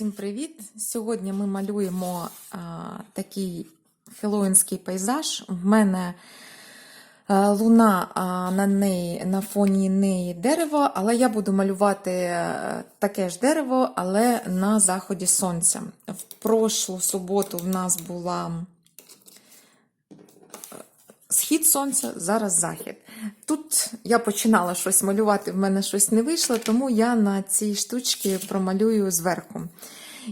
Всім привіт! Сьогодні ми малюємо а, такий хеллоуінський пейзаж. В мене а, луна а, на неї, на фоні неї дерево, але я буду малювати е, таке ж дерево, але на заході сонця. В прошлу суботу в нас була схід сонця, зараз захід. Тут я починала щось малювати, в мене щось не вийшло, тому я на цій штучці промалюю зверху.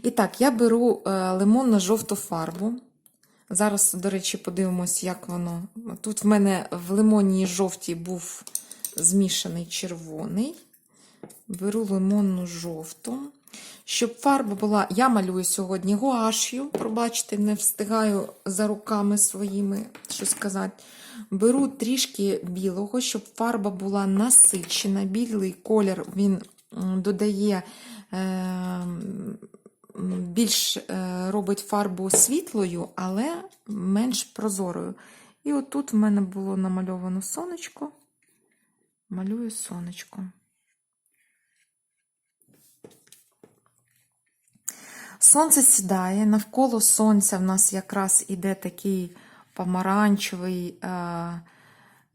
І так, я беру е, лимонно-жовту фарбу. Зараз, до речі, подивимось, як воно. Тут в мене в лимонній жовтій був змішаний червоний. Беру лимонну жовту. Щоб фарба була, я малюю сьогодні гуаш'ю, пробачте, не встигаю за руками своїми щось сказати. Беру трішки білого, щоб фарба була насичена. Білий колір він додає е, більш е, робить фарбу світлою, але менш прозорою. І отут в мене було намальовано сонечко. Малюю сонечко. Сонце сідає, навколо сонця в нас якраз іде такий помаранчевий е,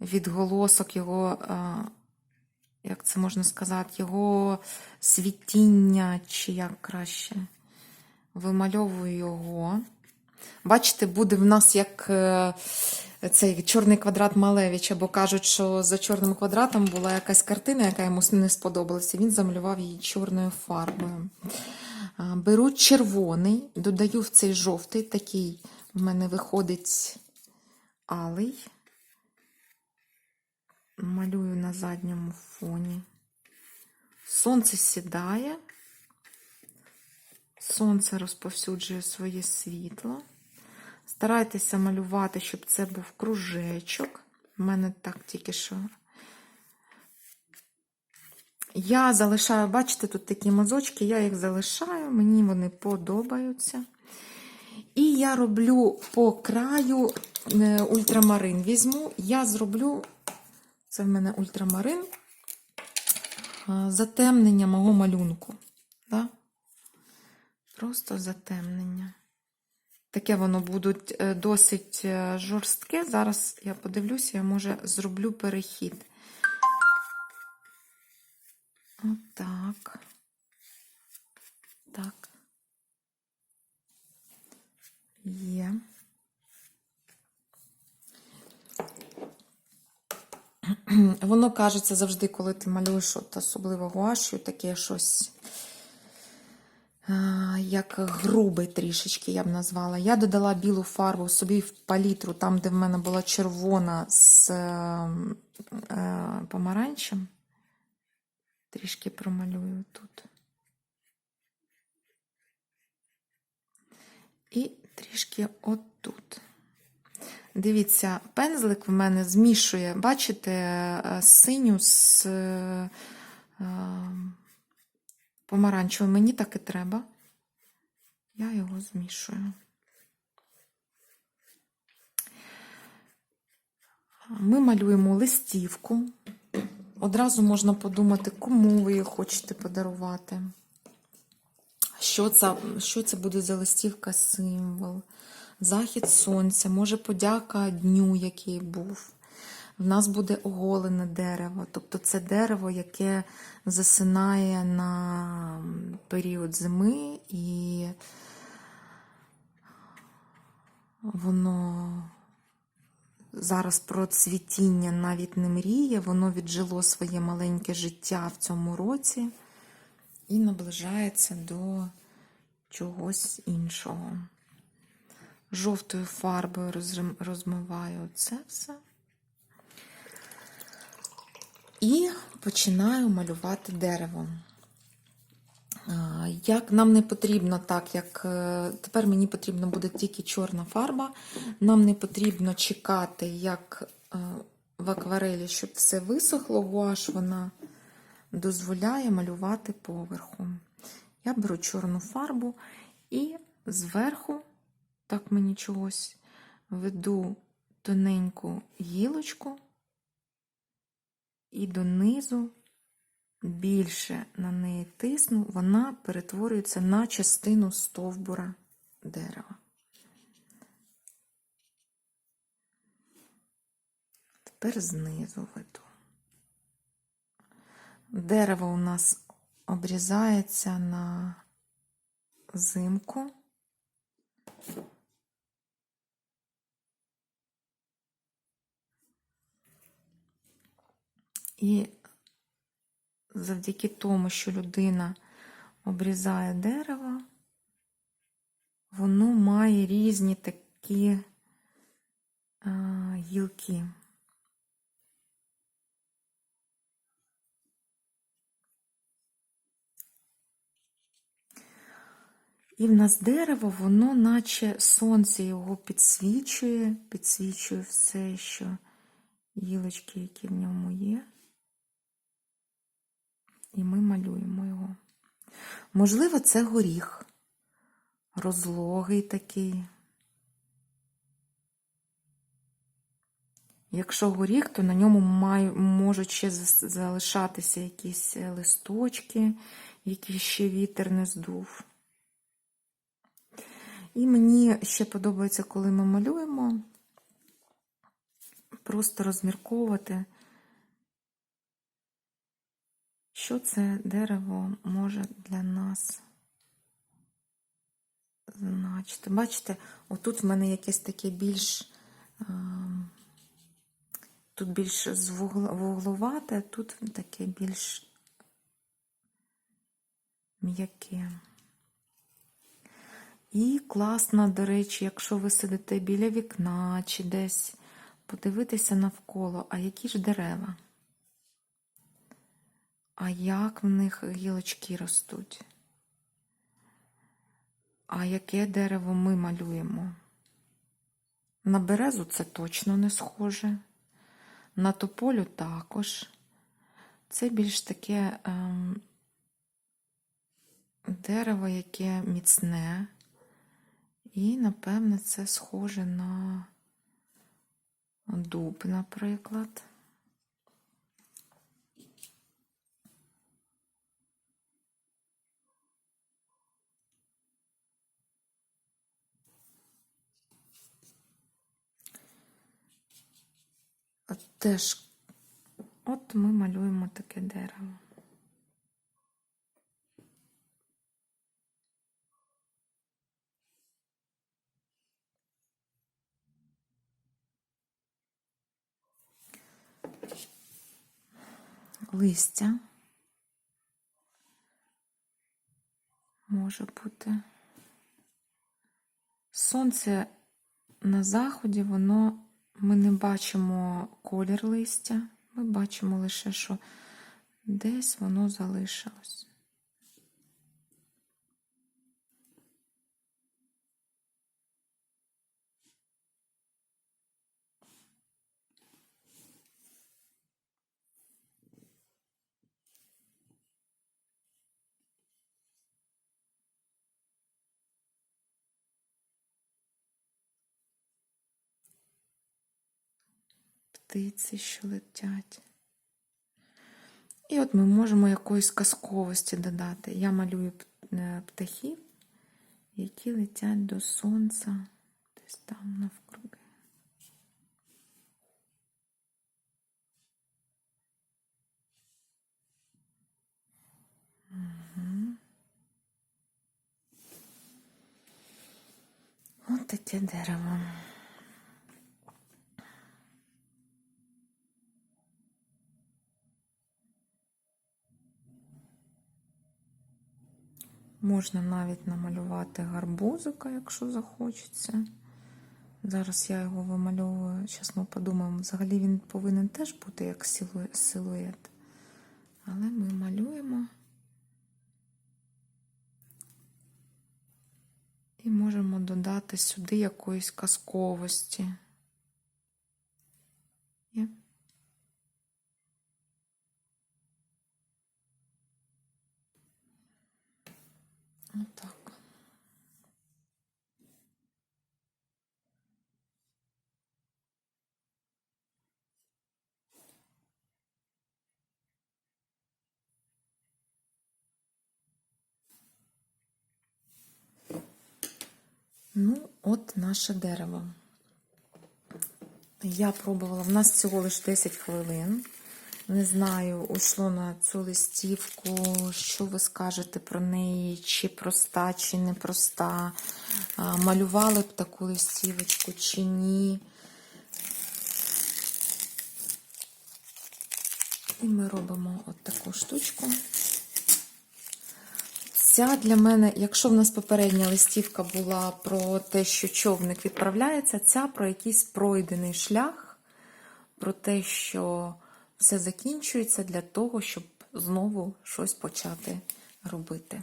відголосок його, е, як це можна сказати, його світіння, чи як краще. Вимальовую його. Бачите, буде в нас як е, цей чорний квадрат Малевича, бо кажуть, що за чорним квадратом була якась картина, яка йому не сподобалася. Він замалював її чорною фарбою. Беру червоний, додаю в цей жовтий, такий в мене виходить алий. Малюю на задньому фоні. Сонце сідає, сонце розповсюджує своє світло. Старайтеся малювати, щоб це був кружечок. У мене так тільки що. Я залишаю, бачите, тут такі мазочки, я їх залишаю, мені вони подобаються. І я роблю по краю е, ультрамарин. Візьму, я зроблю, це в мене ультрамарин, е, затемнення мого малюнку. Да? Просто затемнення. Таке воно буде досить е, жорстке. Зараз я подивлюся, я може зроблю перехід. Отак. Так. Є. Воно кажеться завжди, коли ти малюєш, от особливо гуашю, таке щось, як грубий трішечки, я б назвала. Я додала білу фарбу собі в палітру, там, де в мене була червона з е, е, помаранчем. Трішки промалюю тут. І трішки отут. Дивіться, пензлик в мене змішує, бачите, е, синю з е, помаранчевою. Мені так і треба. Я його змішую. Ми малюємо листівку. Одразу можна подумати, кому ви її хочете подарувати. Що це, що це буде за листівка символ? Захід сонця, може подяка дню, який був. В нас буде оголене дерево. Тобто це дерево, яке засинає на період зими, і воно зараз про цвітіння навіть не мріє, воно віджило своє маленьке життя в цьому році і наближається до чогось іншого. Жовтою фарбою розмиваю це все. І починаю малювати дерево. Як нам не потрібно, так як е, тепер мені потрібна буде тільки чорна фарба, нам не потрібно чекати, як е, в акварелі, щоб все висохло, гуаш вона дозволяє малювати поверху. Я беру чорну фарбу і зверху, так мені чогось, веду тоненьку гілочку і донизу більше на неї тисну, вона перетворюється на частину стовбура дерева. Тепер знизу веду. Дерево у нас обрізається на зимку. І завдяки тому, що людина обрізає дерево, воно має різні такі а, гілки. І в нас дерево, воно наче сонце його підсвічує, підсвічує все, що гілочки, які в ньому є. І ми малюємо його. Можливо, це горіх, розлогий такий. Якщо горіх, то на ньому можуть ще залишатися якісь листочки, які ще вітер не здув. І мені ще подобається, коли ми малюємо, просто розмірковувати, що це дерево може для нас значити. Бачите, отут в мене якесь таке більш, тут більш вугловате, тут таке більш м'яке. І класно, до речі, якщо ви сидите біля вікна чи десь подивитися навколо, а які ж дерева? А як в них гілочки ростуть? А яке дерево ми малюємо? На березу це точно не схоже, на тополю також. Це більш таке ем, дерево, яке міцне. І, напевне, це схоже на дуб, наприклад. Теж, от ми малюємо таке дерево. листя може бути. Сонце на заході, воно ми не бачимо колір листя, ми бачимо лише, що десь воно залишилось. Птиці, що летять. І от ми можемо якоїсь казковості додати. Я малюю е, птахів, які летять до сонця десь там навкруги. Угу. Ось таке дерево. Можна навіть намалювати гарбузика, якщо захочеться. Зараз я його вимальовую, зараз ми подумаємо, взагалі він повинен теж бути як силует. Але ми малюємо і можемо додати сюди якоїсь казковості. Є. Отак. Ну, от наше дерево. Я пробувала, в нас всього лише 10 хвилин. Не знаю, уйшло на цю листівку, що ви скажете про неї, чи проста, чи не проста. А, Малювали б таку листівочку, чи ні. І ми робимо от таку штучку. Ця для мене, якщо в нас попередня листівка була про те, що човник відправляється, ця про якийсь пройдений шлях, про те, що все закінчується для того, щоб знову щось почати робити.